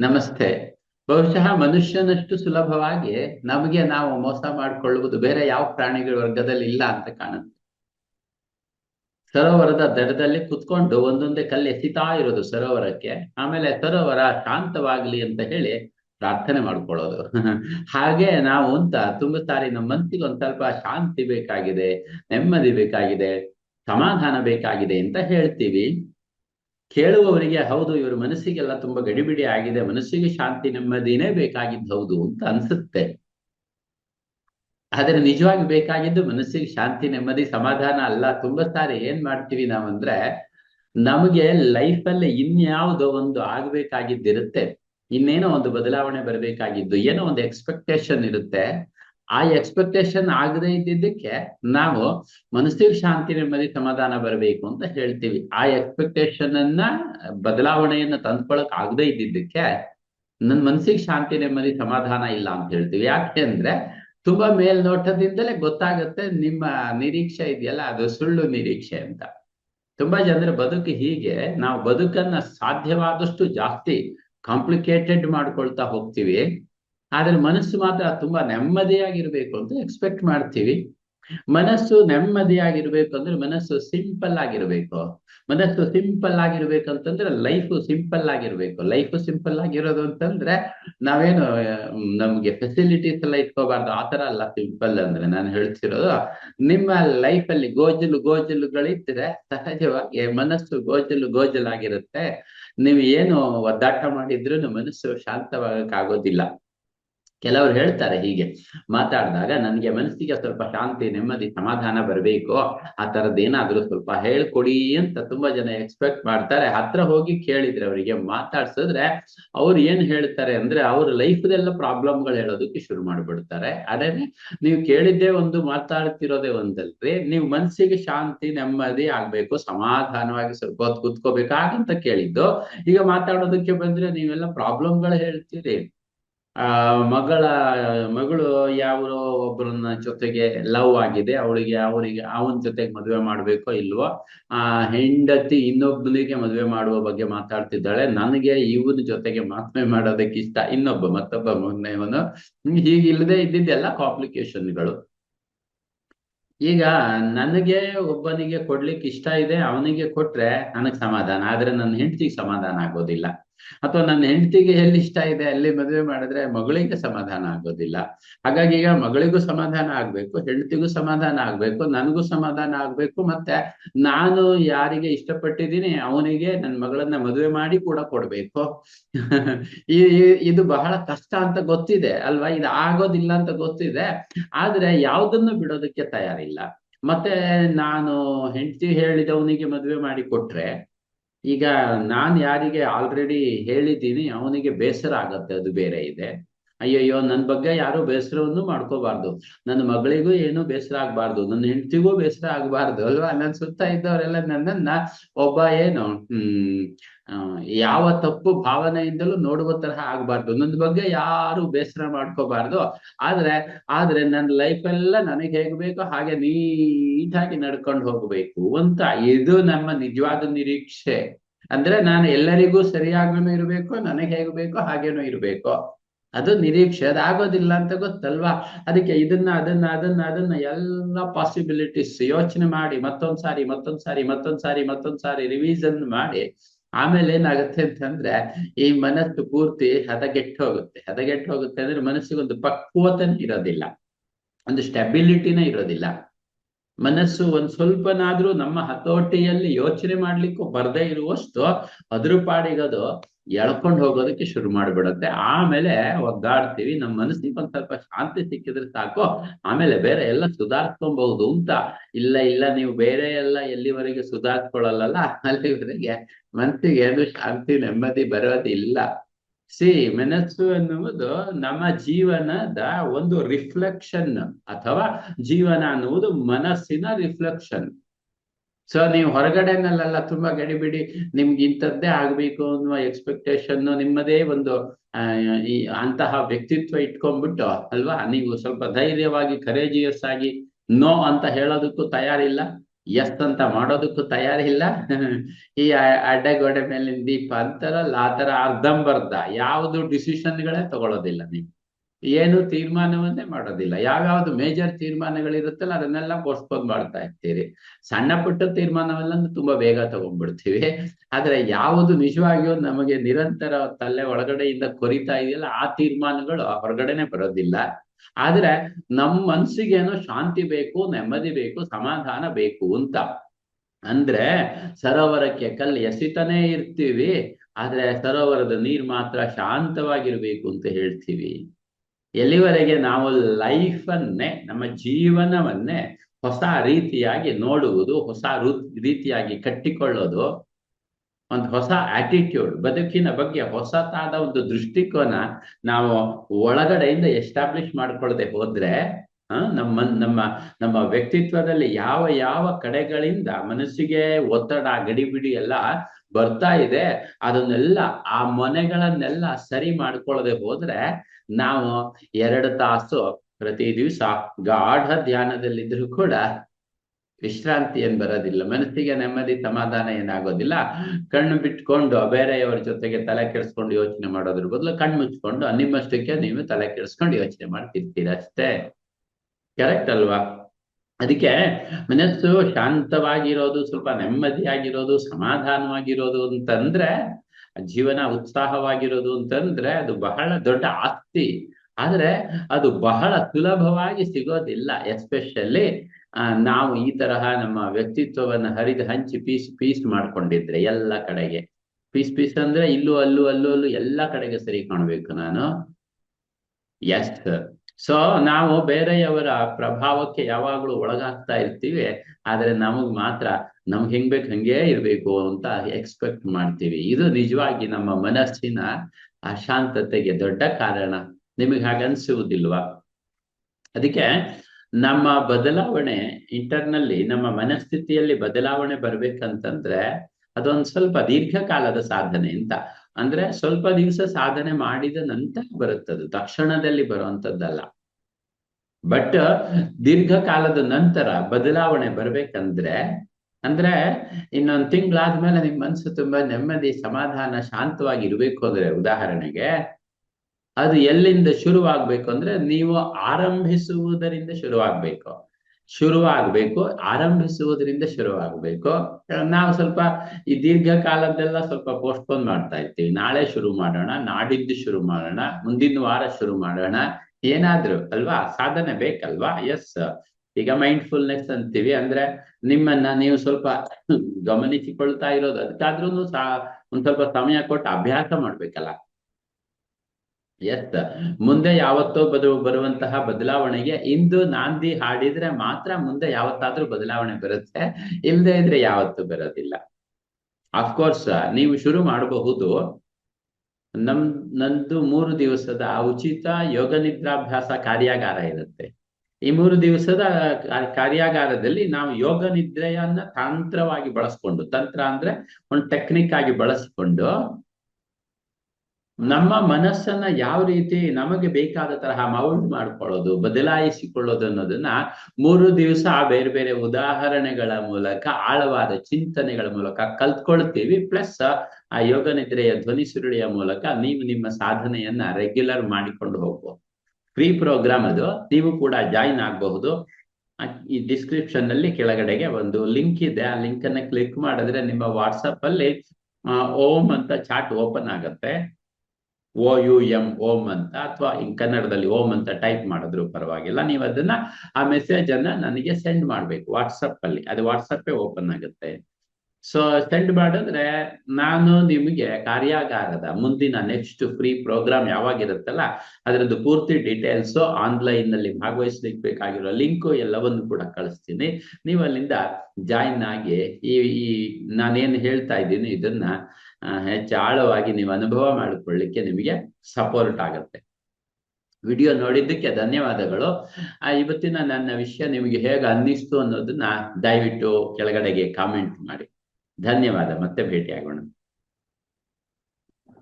ನಮಸ್ತೆ. ಬಹುಶಃ ಮನುಷ್ಯನಷ್ಟು ಸುಲಭವಾಗಿ ನಮಗೆ ನಾವು ಮೋಸ ಮಾಡಿಕೊಳ್ಳುವುದು ಬೇರೆ ಯಾವ ಪ್ರಾಣಿಗಳ ವರ್ಗದಲ್ಲಿ ಇಲ್ಲ ಅಂತ ಕಾಣುತ್ತೆ. ಸರೋವರದ ದಡದಲ್ಲಿ ಕುತ್ಕೊಂಡು ಒಂದೊಂದೇ ಕಲ್ಲು ಎಸಿತಾ ಇರೋದು ಸರೋವರಕ್ಕೆ, ಆಮೇಲೆ ಸರೋವರ ಶಾಂತವಾಗ್ಲಿ ಅಂತ ಹೇಳಿ ಪ್ರಾರ್ಥನೆ ಮಾಡ್ಕೊಳ್ಳೋದು. ಹಾಗೆ ನಾವು ಅಂತ ತುಂಬ ಸಾರಿ ನಮ್ಮ ಮನಸ್ಸಿಗೆ ಒಂದ್ ಸ್ವಲ್ಪ ಶಾಂತಿ ಬೇಕಾಗಿದೆ, ನೆಮ್ಮದಿ ಬೇಕಾಗಿದೆ, ಸಮಾಧಾನ ಬೇಕಾಗಿದೆ ಅಂತ ಹೇಳ್ತೀವಿ. ಕೇಳುವವರಿಗೆ ಹೌದು, ಇವರು ಮನಸ್ಸಿಗೆಲ್ಲ ತುಂಬಾ ಗಡಿಬಿಡಿ ಆಗಿದೆ, ಮನಸ್ಸಿಗೆ ಶಾಂತಿ ನೆಮ್ಮದಿನೇ ಬೇಕಾಗಿದ್ದು ಹೌದು ಅಂತ ಅನ್ಸುತ್ತೆ. ಆದ್ರೆ ನಿಜವಾಗಿ ಬೇಕಾಗಿದ್ದು ಮನಸ್ಸಿಗೆ ಶಾಂತಿ, ನೆಮ್ಮದಿ, ಸಮಾಧಾನ ಅಲ್ಲ. ತುಂಬಾ ಸಾರಿ ಏನ್ ಮಾಡ್ತೀವಿ ನಾವಂದ್ರೆ, ನಮಗೆ ಲೈಫಲ್ಲಿ ಇನ್ಯಾವುದೋ ಒಂದು ಆಗ್ಬೇಕಾಗಿದ್ದಿರುತ್ತೆ. ಇನ್ನೇನೋ ಒಂದು ಬದಲಾವಣೆ ಬರಬೇಕಾಗಿದ್ದು, ಏನೋ ಒಂದು ಎಕ್ಸ್ಪೆಕ್ಟೇಷನ್ ಇರುತ್ತೆ. ಆ ಎಕ್ಸ್ಪೆಕ್ಟೇಷನ್ ಆಗದೆ ಇದ್ದಿದ್ದಕ್ಕೆ ನಾವು ಮನಸ್ಸಿಗೆ ಶಾಂತಿ ನೆಮ್ಮದಿ ಸಮಾಧಾನ ಬರಬೇಕು ಅಂತ ಹೇಳ್ತೀವಿ. ಆ ಎಕ್ಸ್ಪೆಕ್ಟೇಷನ್ ಅನ್ನ ಬದಲಾವಣೆಯನ್ನ ತಂದ್ಕೊಳಕ್ ಆಗದೆ ಇದ್ದಿದ್ದಕ್ಕೆ ನನ್ ಮನಸ್ಸಿಗೆ ಶಾಂತಿ ನೆಮ್ಮದಿ ಸಮಾಧಾನ ಇಲ್ಲ ಅಂತ ಹೇಳ್ತೀವಿ. ಯಾಕೆ ಅಂದ್ರೆ ತುಂಬಾ ಮೇಲ್ನೋಟದಿಂದಲೇ ಗೊತ್ತಾಗುತ್ತೆ ನಿಮ್ಮ ನಿರೀಕ್ಷೆ ಇದೆಯಲ್ಲ, ಅದು ಸುಳ್ಳು ನಿರೀಕ್ಷೆ ಅಂತ. ತುಂಬಾ ಜನರ ಬದುಕು ಹೀಗೆ, ನಾವು ಬದುಕನ್ನ ಸಾಧ್ಯವಾದಷ್ಟು ಜಾಸ್ತಿ ಕಾಂಪ್ಲಿಕೇಟೆಡ್ ಮಾಡ್ಕೊಳ್ತಾ ಹೋಗ್ತೀವಿ. ಆದ್ರೆ ಮನಸ್ಸು ಮಾತ್ರ ತುಂಬಾ ನೆಮ್ಮದಿಯಾಗಿರ್ಬೇಕು ಅಂತ ಎಕ್ಸ್ಪೆಕ್ಟ್ ಮಾಡ್ತೀವಿ. ಮನಸ್ಸು ನೆಮ್ಮದಿಯಾಗಿರ್ಬೇಕು ಅಂದ್ರೆ ಮನಸ್ಸು ಸಿಂಪಲ್ ಆಗಿರ್ಬೇಕು. ಮನಸ್ಸು ಸಿಂಪಲ್ ಆಗಿರ್ಬೇಕಂತಂದ್ರೆ ಲೈಫ್ ಸಿಂಪಲ್ ಆಗಿರ್ಬೇಕು. ಲೈಫ್ ಸಿಂಪಲ್ ಆಗಿರೋದು ಅಂತಂದ್ರೆ ನಾವೇನು ನಮ್ಗೆ ಫೆಸಿಲಿಟೀಸ್ ಎಲ್ಲ ಇಟ್ಕೋಬಾರ್ದು. ಆತರ ಅಲ್ಲ ಸಿಂಪಲ್ ಅಂದ್ರೆ ನಾನು ಹೇಳ್ತಿರೋದು. ನಿಮ್ಮ ಲೈಫ್ ಅಲ್ಲಿ ಗೋಜಲು ಗೋಜಲುಗಳಿದ್ರೆ ಸಹಜವಾಗಿ ಮನಸ್ಸು ಗೋಜಲು ಗೋಜಲಾಗಿರುತ್ತೆ. ನೀವು ಏನು ಒದ್ದಾಟ ಮಾಡಿದ್ರು ಮನಸ್ಸು ಶಾಂತವಾಗಕ್ಕಾಗೋದಿಲ್ಲ. ಕೆಲವರು ಹೇಳ್ತಾರೆ ಹೀಗೆ, ಮಾತಾಡಿದಾಗ ನನಗೆ ಮನಸ್ಸಿಗೆ ಸ್ವಲ್ಪ ಶಾಂತಿ, ನೆಮ್ಮದಿ, ಸಮಾಧಾನ ಬರಬೇಕು? ಆ ತರದ್ದೇನಾದ್ರೂ ಸ್ವಲ್ಪ ಹೇಳ್ಕೊಡಿ ಅಂತ ತುಂಬಾ ಜನ ಎಕ್ಸ್ಪೆಕ್ಟ್ ಮಾಡ್ತಾರೆ. ಹತ್ರ ಹೋಗಿ ಕೇಳಿದ್ರೆ ಅವರಿಗೆ, ಮಾತಾಡ್ಸಿದ್ರೆ ಅವ್ರು ಏನ್ ಹೇಳ್ತಾರೆ ಅಂದ್ರೆ ಅವ್ರ ಲೈಫ್ದೆಲ್ಲ ಪ್ರಾಬ್ಲಮ್ಗಳು ಹೇಳೋದಕ್ಕೆ ಶುರು ಮಾಡ್ಬಿಡ್ತಾರೆ. ಅದೇ ನೀವು ಕೇಳಿದ್ದೇ ಒಂದು, ಮಾತಾಡ್ತಿರೋದೇ ಒಂದಲ್ರಿ, ನೀವು ಮನಸ್ಸಿಗೆ ಶಾಂತಿ, ನೆಮ್ಮದಿ ಆಗ್ಬೇಕು, ಸಮಾಧಾನವಾಗಿ ಸ್ವಲ್ಪ ಹೊತ್ತು ಕುತ್ಕೋಬೇಕು ಹಾಗಂತ ಕೇಳಿದ್ದು, ಈಗ ಮಾತಾಡೋದಕ್ಕೆ ಬಂದ್ರೆ ನೀವೆಲ್ಲ ಪ್ರಾಬ್ಲಮ್ಗಳು ಹೇಳ್ತೀರಿ. ಆ, ಮಗಳ, ಮಗಳು ಯಾವ್ರೋ ಒಬ್ಬರನ್ನ ಜೊತೆಗೆ ಲವ್ ಆಗಿದೆ, ಅವಳಿಗೆ, ಅವರಿಗೆ, ಅವನ ಜೊತೆಗೆ ಮದುವೆ ಮಾಡ್ಬೇಕೋ ಇಲ್ವೋ, ಆ ಹೆಂಡತಿ ಇನ್ನೊಬ್ಬನಿಗೆ ಮದುವೆ ಮಾಡುವ ಬಗ್ಗೆ ಮಾತಾಡ್ತಿದ್ದಾಳೆ. ನನಗೆ ಇವನ ಜೊತೆಗೆ ಮದುವೆ ಮಾಡೋದಕ್ಕೆ ಇಷ್ಟ. ಇನ್ನೊಬ್ಬ, ಮತ್ತೊಬ್ಬ ಮೊನ್ನೆವನು ಹೀಗೆ ಇಲ್ಲದೆ ಇದ್ದಿದ್ದೆಲ್ಲ ಕಾಂಪ್ಲಿಕೇಶನ್ಗಳು ಈಗ ನನಗೆ ಒಬ್ಬನಿಗೆ ಕೊಡ್ಲಿಕ್ಕೆ ಇಷ್ಟ ಇದೆ, ಅವನಿಗೆ ಕೊಟ್ರೆ ನನಗ್ ಸಮಾಧಾನ. ಆದ್ರೆ ನನ್ನ ಹೆಂಡತಿಗೆ ಸಮಾಧಾನ ಆಗೋದಿಲ್ಲ. ಅಥವಾ ನನ್ನ ಹೆಂಡತಿಗೆ ಎಲ್ಲಿ ಇಷ್ಟ ಇದೆ ಅಲ್ಲಿ ಮದುವೆ ಮಾಡಿದ್ರೆ ಮಗಳಿಗೆ ಸಮಾಧಾನ ಆಗೋದಿಲ್ಲ. ಹಾಗಾಗಿ ಈಗ ಮಗಳಿಗೂ ಸಮಾಧಾನ ಆಗ್ಬೇಕು, ಹೆಂಡತಿಗೂ ಸಮಾಧಾನ ಆಗ್ಬೇಕು, ನನಗೂ ಸಮಾಧಾನ ಆಗ್ಬೇಕು, ಮತ್ತೆ ನಾನು ಯಾರಿಗೆ ಇಷ್ಟಪಟ್ಟಿದ್ದೀನಿ ಅವನಿಗೆ ನನ್ನ ಮಗಳನ್ನ ಮದುವೆ ಮಾಡಿ ಕೂಡ ಕೊಡ್ಬೇಕು. ಇದು ಬಹಳ ಕಷ್ಟ ಅಂತ ಗೊತ್ತಿದೆ ಅಲ್ವಾ? ಇದು ಆಗೋದಿಲ್ಲ ಅಂತ ಗೊತ್ತಿದೆ. ಆದ್ರೆ ಯಾವ್ದನ್ನು ಬಿಡೋದಕ್ಕೆ ತಯಾರಿಲ್ಲ. ಮತ್ತೆ ನಾನು ಹೆಂಡತಿ ಹೇಳಿದವನಿಗೆ ಮದುವೆ ಮಾಡಿ ಕೊಟ್ರೆ ಈಗ ನಾನ್ ಯಾರಿಗೆ ಆಲ್ರೆಡಿ ಹೇಳಿದ್ದೀನಿ ಅವನಿಗೆ ಬೇಸರ ಆಗತ್ತೆ ಅದು ಬೇರೆ ಇದೆ. ಅಯ್ಯಯ್ಯೋ, ನನ್ ಬಗ್ಗೆ ಯಾರು ಬೇಸರವನ್ನು ಮಾಡ್ಕೋಬಾರ್ದು. ನನ್ನ ಮಗಳಿಗೂ ಏನು ಬೇಸರ ಆಗ್ಬಾರ್ದು. ನನ್ನ ಹೆಂಡತಿಗೂ ಬೇಸರ ಆಗ್ಬಾರ್ದು, ಅಲ್ವಾ? ನನ್ನ ಸುತ್ತ ಇದ್ದವರೆಲ್ಲ ನನ್ನನ್ನ ಒಬ್ಬ ಏನು, ಹ್ಮ್ ಯಾವ ತಪ್ಪು ಭಾವನೆಯಿಂದಲೂ ನೋಡುವ ತರಹ ಆಗ್ಬಾರ್ದು. ನನ್ನ ಬಗ್ಗೆ ಯಾರು ಬೇಸರ ಮಾಡ್ಕೋಬಾರ್ದು. ಆದ್ರೆ ಆದ್ರೆ ನನ್ನ ಲೈಫ್ ಎಲ್ಲ ನನಗೆ ಹೇಗ್ ಬೇಕೋ ಹಾಗೆ ನೀಟಾಗಿ ನಡ್ಕೊಂಡು ಹೋಗ್ಬೇಕು ಅಂತ ಇದು ನಮ್ಮ ನಿಜವಾದ ನಿರೀಕ್ಷೆ. ಅಂದ್ರೆ ನಾನು ಎಲ್ಲರಿಗೂ ಸರಿಯಾಗೂ ಇರ್ಬೇಕು, ನನಗೆ ಹೇಗ್ ಬೇಕೋ ಹಾಗೇನೂ ಇರ್ಬೇಕು. ಅದು ನಿರೀಕ್ಷೆ ಅದಾಗೋದಿಲ್ಲ ಅಂತ ಗೊತ್ತಲ್ವಾ? ಅದಕ್ಕೆ ಇದನ್ನ, ಅದನ್ನ ಅದನ್ನ ಅದನ್ನ ಎಲ್ಲ ಪಾಸಿಬಿಲಿಟೀಸ್ ಯೋಚನೆ ಮಾಡಿ, ಮತ್ತೊಂದ್ ಸಾರಿ ಮತ್ತೊಂದ್ ಸಾರಿ ಮತ್ತೊಂದ್ ಸಾರಿ ಮತ್ತೊಂದ್ ಸಾರಿ ರಿವಿಷನ್ ಮಾಡಿ, ಆಮೇಲೆ ಏನಾಗುತ್ತೆ ಅಂತಂದ್ರೆ ಈ ಮನಸ್ಸು ಪೂರ್ತಿ ಹದಗೆಟ್ಟು ಹೋಗುತ್ತೆ. ಹದಗೆಟ್ಟು ಹೋಗುತ್ತೆ ಅಂದ್ರೆ ಮನಸ್ಸಿಗೆ ಒಂದು ಪಕ್ವತನ ಇರೋದಿಲ್ಲ. ಒಂದು ಸ್ಟೆಬಿಲಿಟಿನ ಇರೋದಿಲ್ಲ. ಮನಸ್ಸು ಒಂದ್ ಸ್ವಲ್ಪನಾದ್ರೂ ನಮ್ಮ ಹತೋಟಿಯಲ್ಲಿ ಯೋಚನೆ ಮಾಡ್ಲಿಕ್ಕೂ ಬರದೇ ಇರುವಷ್ಟು ಅದ್ರ ಪಾಡಿಗದು ಎಳ್ಕೊಂಡು ಹೋಗೋದಕ್ಕೆ ಶುರು ಮಾಡ್ಬಿಡತ್ತೆ. ಆಮೇಲೆ ಒದ್ದಾಡ್ತೀವಿ ನಮ್ಮ ಮನಸ್ಸಿಗೆ ಒಂದ್ ಸ್ವಲ್ಪ ಶಾಂತಿ ಸಿಕ್ಕಿದ್ರೆ ಸಾಕು. ಆಮೇಲೆ ಬೇರೆ ಎಲ್ಲ ಸುಧಾರಿಸ್ಕೊಬಹುದು ಅಂತ. ಇಲ್ಲ ಇಲ್ಲ, ನೀವು ಬೇರೆ ಎಲ್ಲ ಎಲ್ಲಿವರೆಗೆ ಸುಧಾರಿಸ್ಕೊಳ್ಳಲ್ಲ ಅಲ್ಲಿವರೆಗೆ ಮನಸ್ಸಿಗೆ ಏನು ಶಾಂತಿ, ನೆಮ್ಮದಿ ಬರೋದಿಲ್ಲ. ಸಿ ಮನಸ್ಸು ಅನ್ನುವುದು ನಮ್ಮ ಜೀವನದ ಒಂದು ರಿಫ್ಲೆಕ್ಷನ್ ಅಥವಾ ಜೀವನ ಅನ್ನುವುದು ಮನಸ್ಸಿನ ರಿಫ್ಲೆಕ್ಷನ್. ಸೊ ನೀವು ಹೊರಗಡೆನಲ್ಲೆಲ್ಲ ತುಂಬಾ ಗಡಿಬಿಡಿ, ನಿಮ್ಗೆ ಇಂಥದ್ದೇ ಆಗ್ಬೇಕು ಅನ್ನುವ ಎಕ್ಸ್ಪೆಕ್ಟೇಷನ್ ನಿಮ್ಮದೇ ಒಂದು ಈ ಅಂತಹ ವ್ಯಕ್ತಿತ್ವ ಇಟ್ಕೊಂಡ್ಬಿಟ್ಟು ಅಲ್ವಾ? ನೀವು ಸ್ವಲ್ಪ ಧೈರ್ಯವಾಗಿ ಕರೇಜಿಯಸ್ ಆಗಿ ನೋ ಅಂತ ಹೇಳೋದಕ್ಕೂ ತಯಾರಿಲ್ಲ ಎಸ್ ಅಂತ ಮಾಡೋದಕ್ಕೂ ತಯಾರಿಲ್ಲ. ಈ ಅಡ್ಡಗೋಡೆ ಮೇಲಿನ ದೀಪ ಅಂತಾರಲ್ಲ, ಆ ತರ ಅರ್ಧಂಬರ್ಧ, ಯಾವುದು ಡಿಸಿಷನ್ಗಳೇ ತಗೊಳ್ಳೋದಿಲ್ಲ ನೀವು. ಏನು ತೀರ್ಮಾನವನ್ನೇ ಮಾಡೋದಿಲ್ಲ. ಯಾವ್ಯಾವ್ದು ಮೇಜರ್ ತೀರ್ಮಾನಗಳಿರುತ್ತಲ್ಲ ಅದನ್ನೆಲ್ಲ ಪೋಸ್ಟ್ಪೋನ್ ಮಾಡ್ತಾ ಇರ್ತೀರಿ. ಸಣ್ಣ ಪುಟ್ಟ ತೀರ್ಮಾನವೆಲ್ಲ ತುಂಬಾ ಬೇಗ ತಗೊಂಡ್ಬಿಡ್ತೀವಿ. ಆದ್ರೆ ಯಾವುದು ನಿಜವಾಗಿಯೂ ನಮಗೆ ನಿರಂತರ ತಲೆ ಒಳಗಡೆಯಿಂದ ಕೊರಿತಾ ಇದೆಯಲ್ಲ, ಆ ತೀರ್ಮಾನಗಳು ಹೊರಗಡೆನೆ ಬರೋದಿಲ್ಲ. ಆದ್ರೆ ನಮ್ಮ ಮನ್ಸಿಗೇನೋ ಶಾಂತಿ ಬೇಕು, ನೆಮ್ಮದಿ ಬೇಕು, ಸಮಾಧಾನ ಬೇಕು ಅಂತ. ಅಂದ್ರೆ ಸರೋವರಕ್ಕೆ ಕಲ್ಲು ಎಸಿತಾನೇ ಇರ್ತೀವಿ, ಆದ್ರೆ ಸರೋವರದ ನೀರ್ ಮಾತ್ರ ಶಾಂತವಾಗಿರ್ಬೇಕು ಅಂತ ಹೇಳ್ತೀವಿ. ಎಲ್ಲಿವರೆಗೆ ನಾವು ಲೈಫನ್ನೇ, ನಮ್ಮ ಜೀವನವನ್ನೇ ಹೊಸ ರೀತಿಯಾಗಿ ನೋಡುವುದು, ಹೊಸ ರೀತಿಯಾಗಿ ಕಟ್ಟಿಕೊಳ್ಳೋದು, ಒಂದು ಹೊಸ ಆಟಿಟ್ಯೂಡ್ ಬದುಕಿನ ಬಗ್ಗೆ ಹೊಸತಾದ ಒಂದು ದೃಷ್ಟಿಕೋನ ನಾವು ಒಳಗಡೆಯಿಂದ ಎಸ್ಟಾಬ್ಲಿಷ್ ಮಾಡ್ಕೊಳ್ಳದೆ ಹೋದ್ರೆ ನಮ್ಮ ನಮ್ಮ ನಮ್ಮ ವ್ಯಕ್ತಿತ್ವದಲ್ಲಿ ಯಾವ ಯಾವ ಕಡೆಗಳಿಂದ ಮನಸ್ಸಿಗೆ ಒತ್ತಡ, ಗಡಿಬಿಡಿ ಎಲ್ಲ ಬರ್ತಾ ಇದೆ, ಅದನ್ನೆಲ್ಲ ಆ ಮನೆಗಳನ್ನೆಲ್ಲ ಸರಿ ಮಾಡ್ಕೊಳ್ಳದೆ ಹೋದ್ರೆ ನಾವು ಎರಡು ತಾಸು ಪ್ರತಿ ದಿವಸ ಗಾಢ ಧ್ಯಾನದಲ್ಲಿದ್ರು ಕೂಡ ವಿಶ್ರಾಂತಿ ಏನ್ ಬರೋದಿಲ್ಲ. ಮನಸ್ಸಿಗೆ ನೆಮ್ಮದಿ, ಸಮಾಧಾನ ಏನಾಗೋದಿಲ್ಲ. ಕಣ್ಣು ಬಿಟ್ಕೊಂಡು ಬೇರೆಯವರ ಜೊತೆಗೆ ತಲೆ ಕೆಡಿಸ್ಕೊಂಡು ಯೋಚನೆ ಮಾಡೋದ್ರ ಬದಲು ಕಣ್ಣು ಮುಚ್ಕೊಂಡು ನಿಮ್ಮಷ್ಟಕ್ಕೆ ನೀವು ತಲೆ ಕೆಡಿಸ್ಕೊಂಡು ಯೋಚನೆ ಮಾಡ್ತಿರ್ತೀರ ಅಷ್ಟೇ ಕರೆಕ್ಟ್ ಅಲ್ವಾ? ಅದಕ್ಕೆ ಮನಸ್ಸು ಶಾಂತವಾಗಿರೋದು, ಸ್ವಲ್ಪ ನೆಮ್ಮದಿಯಾಗಿರೋದು, ಸಮಾಧಾನವಾಗಿರೋದು ಅಂತಂದ್ರೆ ಜೀವನ ಉತ್ಸಾಹವಾಗಿರೋದು ಅಂತಂದ್ರೆ ಅದು ಬಹಳ ದೊಡ್ಡ ಆಸ್ತಿ. ಆದ್ರೆ ಅದು ಬಹಳ ಸುಲಭವಾಗಿ ಸಿಗೋದಿಲ್ಲ. ಎಸ್ಪೆಷಲಿ ನಾವು ಈ ತರಹ ನಮ್ಮ ವ್ಯಕ್ತಿತ್ವವನ್ನ ಹರಿದು ಹಂಚಿ ಪೀಸ್ ಪೀಸ್ ಮಾಡ್ಕೊಂಡಿದ್ರೆ ಎಲ್ಲ ಕಡೆಗೆ. ಪೀಸ್ ಪೀಸ್ ಅಂದ್ರೆ ಇಲ್ಲೂ, ಅಲ್ಲೂ ಅಲ್ಲೂ ಅಲ್ಲೂ ಎಲ್ಲ ಕಡೆಗೆ ಸರಿ ಕಾಣ್ಬೇಕು ನಾನು. ಎಸ್ ಸೊ ನಾವು ಬೇರೆಯವರ ಪ್ರಭಾವಕ್ಕೆ ಯಾವಾಗ್ಲೂ ಒಳಗಾಗ್ತಾ ಇರ್ತೀವಿ, ಆದ್ರೆ ನಮಗ್ ಮಾತ್ರ ನಮ್ಗೆ ಹೆಂಗ್ ಬೇಕು ಹಂಗೇ ಇರ್ಬೇಕು ಅಂತ ಎಕ್ಸ್ಪೆಕ್ಟ್ ಮಾಡ್ತೀವಿ. ಇದು ನಿಜವಾಗಿ ನಮ್ಮ ಮನಸ್ಸಿನ ಅಶಾಂತತೆಗೆ ದೊಡ್ಡ ಕಾರಣ. ನಿಮಗೆ ಹಾಗನ್ಸುವುದಿಲ್ವಾ ಅದಕ್ಕೆ ನಮ್ಮ ಬದಲಾವಣೆ ಇಂಟರ್ನಲ್ಲಿ ನಮ್ಮ ಮನಸ್ಥಿತಿಯಲ್ಲಿ ಬದಲಾವಣೆ ಬರ್ಬೇಕಂತಂದ್ರೆ ಅದೊಂದ್ ಸ್ವಲ್ಪ ದೀರ್ಘಕಾಲದ ಸಾಧನೆ ಅಂತ. ಅಂದ್ರೆ ಸ್ವಲ್ಪ ದಿವಸ ಸಾಧನೆ ಮಾಡಿದ ನಂತರ ಬರುತ್ತದು. ತಕ್ಷಣದಲ್ಲಿ ಬರುವಂತದ್ದಲ್ಲ. ಬಟ್ ದೀರ್ಘಕಾಲದ ನಂತರ ಬದಲಾವಣೆ ಬರ್ಬೇಕಂದ್ರೆ, ಅಂದ್ರೆ ಇನ್ನೊಂದ್ ತಿಂಗಳಾದ್ಮೇಲೆ ನಿಮ್ ಮನ್ಸು ತುಂಬಾ ನೆಮ್ಮದಿ, ಸಮಾಧಾನ, ಶಾಂತವಾಗಿ ಇರ್ಬೇಕು ಅಂದ್ರೆ ಉದಾಹರಣೆಗೆ, ಅದು ಎಲ್ಲಿಂದ ಶುರುವಾಗ್ಬೇಕು ಅಂದ್ರೆ ನೀವು ಆರಂಭಿಸುವುದರಿಂದ ಶುರುವಾಗ್ಬೇಕು. ಶುರುವಾಗ್ಬೇಕು, ಆರಂಭಿಸುವುದರಿಂದ ಶುರುವಾಗಬೇಕು. ನಾವು ಸ್ವಲ್ಪ ಈ ದೀರ್ಘಕಾಲದ್ದೆಲ್ಲ ಸ್ವಲ್ಪ ಪೋಸ್ಟ್ಪೋನ್ ಮಾಡ್ತಾ ಇರ್ತೀವಿ. ನಾಳೆ ಶುರು ಮಾಡೋಣ, ನಾಡಿದ್ದು ಶುರು ಮಾಡೋಣ, ಮುಂದಿನ ವಾರ ಶುರು ಮಾಡೋಣ. ಏನಾದ್ರು ಅಲ್ವಾ? ಸಾಧನೆ ಬೇಕಲ್ವಾ? ಎಸ್ ಈಗ ಮೈಂಡ್ಫುಲ್ನೆಸ್ ಅಂತೀವಿ. ಅಂದ್ರೆ ನಿಮ್ಮನ್ನ ನೀವು ಸ್ವಲ್ಪ ಗಮನಿಸಿಕೊಳ್ತಾ ಇರೋದು. ಅದಕ್ಕಾದ್ರೂ ಸಹ ಒಂದ್ ಸ್ವಲ್ಪ ಸಮಯ ಕೊಟ್ಟು ಅಭ್ಯಾಸ ಮಾಡ್ಬೇಕಲ್ಲ. ಎಸ್ ಮುಂದೆ ಯಾವತ್ತೋ ಬದು, ಬರುವಂತಹ ಬದಲಾವಣೆಗೆ ಇಂದು ನಾಂದಿ ಹಾಡಿದ್ರೆ ಮಾತ್ರ ಮುಂದೆ ಯಾವತ್ತಾದ್ರೂ ಬದಲಾವಣೆ ಬರುತ್ತೆ. ಇಲ್ಲದೆ ಇದ್ರೆ ಯಾವತ್ತೂ ಬರೋದಿಲ್ಲ. ಅಫ್ಕೋರ್ಸ್ ನೀವು ಶುರು ಮಾಡಬಹುದು. ನಮ್, ನಂದು ಮೂರು ದಿವಸದ ಉಚಿತ ಯೋಗ ನಿದ್ರಾಭ್ಯಾಸ ಕಾರ್ಯಾಗಾರ ಇರುತ್ತೆ. ಈ ಮೂರು ದಿವಸದ ಕಾರ್ಯಾಗಾರದಲ್ಲಿ ನಾವು ಯೋಗ ನಿದ್ರೆಯನ್ನ ತಂತ್ರವಾಗಿ ಬಳಸ್ಕೊಂಡು, ತಂತ್ರ ಅಂದ್ರೆ ಒಂದು ಟೆಕ್ನಿಕ್ ಆಗಿ ಬಳಸ್ಕೊಂಡು ನಮ್ಮ ಮನಸ್ಸನ್ನ ಯಾವ ರೀತಿ ನಮಗೆ ಬೇಕಾದ ತರಹ ಮೌಲ್ಡ್ ಮಾಡ್ಕೊಳ್ಳೋದು, ಬದಲಾಯಿಸಿಕೊಳ್ಳೋದು ಅನ್ನೋದನ್ನ ಮೂರು ದಿವಸ ಬೇರೆ ಬೇರೆ ಉದಾಹರಣೆಗಳ ಮೂಲಕ, ಆಳವಾದ ಚಿಂತನೆಗಳ ಮೂಲಕ ಕಲ್ತ್ಕೊಳ್ತೀವಿ. ಪ್ಲಸ್, ಆ ಯೋಗ ನಿದ್ರೆಯ ಧ್ವನಿ ಸುರುಳಿಯ ಮೂಲಕ ನೀವು ನಿಮ್ಮ ಸಾಧನೆಯನ್ನ ರೆಗ್ಯುಲರ್ ಮಾಡಿಕೊಂಡು ಹೋಗ್ಬೋದು. ಫ್ರೀ ಪ್ರೋಗ್ರಾಮ್ ಅದು. ನೀವು ಕೂಡ ಜಾಯಿನ್ ಆಗಬಹುದು. ಈ ಡಿಸ್ಕ್ರಿಪ್ಷನ್ನಲ್ಲಿ ಕೆಳಗಡೆಗೆ ಒಂದು ಲಿಂಕ್ ಇದೆ. ಆ ಲಿಂಕ್ ಅನ್ನ ಕ್ಲಿಕ್ ಮಾಡಿದ್ರೆ ನಿಮ್ಮ ವಾಟ್ಸಪ್ ಅಲ್ಲಿ ಓಮ್ ಅಂತ ಚಾಟ್ ಓಪನ್ ಆಗತ್ತೆ. ಓ ಯು ಎಂ ಓಮ್ ಅಂತ, ಅಥವಾ ಕನ್ನಡದಲ್ಲಿ ಓಂ ಅಂತ ಟೈಪ್ ಮಾಡಿದ್ರು ಪರವಾಗಿಲ್ಲ. ನೀವು ಅದನ್ನ ಆ ಮೆಸೇಜ್ ಅನ್ನ ನನಗೆ ಸೆಂಡ್ ಮಾಡ್ಬೇಕು. ವಾಟ್ಸಪ್ ಅಲ್ಲಿ. ಅದು ವಾಟ್ಸಪ್ ಓಪನ್ ಆಗುತ್ತೆ. ಸೊ ಸೆಂಡ್ ಮಾಡಿದ್ರೆ ನಾನು ನಿಮಗೆ ಕಾರ್ಯಾಗಾರದ ಮುಂದಿನ ನೆಕ್ಸ್ಟ್ ಫ್ರೀ ಪ್ರೋಗ್ರಾಮ್ ಯಾವಾಗಿರುತ್ತಲ್ಲ, ಅದರದ್ದು ಪೂರ್ತಿ ಡೀಟೇಲ್ಸ್ ಆನ್ಲೈನ್ನಲ್ಲಿ ಭಾಗವಹಿಸ್ಲಿಕ್ಕೆ ಬೇಕಾಗಿರೋ ಲಿಂಕು ಎಲ್ಲವನ್ನು ಕೂಡ ಕಳಿಸ್ತೀನಿ. ನೀವು ಅಲ್ಲಿಂದ ಜಾಯಿನ್ ಆಗಿ ಈ ಈ ನಾನೇನು ಹೇಳ್ತಾ ಇದ್ದೀನಿ, ಇದನ್ನ ಹೆಚ್ಚು ಆಳವಾಗಿ ನೀವು ಅನುಭವ ಮಾಡಿಕೊಳ್ಳಿಕ್ಕೆ ನಿಮಗೆ ಸಪೋರ್ಟ್ ಆಗುತ್ತೆ. ವಿಡಿಯೋ ನೋಡಿದ್ದಕ್ಕೆ ಧನ್ಯವಾದಗಳು. ಆ, ಇವತ್ತಿನ ನನ್ನ ವಿಷಯ ನಿಮಗೆ ಹೇಗೆ ಅನ್ನಿಸ್ತು ಅನ್ನೋದನ್ನ ದಯವಿಟ್ಟು ಕೆಳಗಡೆಗೆ ಕಾಮೆಂಟ್ ಮಾಡಿ. ಧನ್ಯವಾದ. ಮತ್ತೆ ಭೇಟಿಯಾಗೋಣ.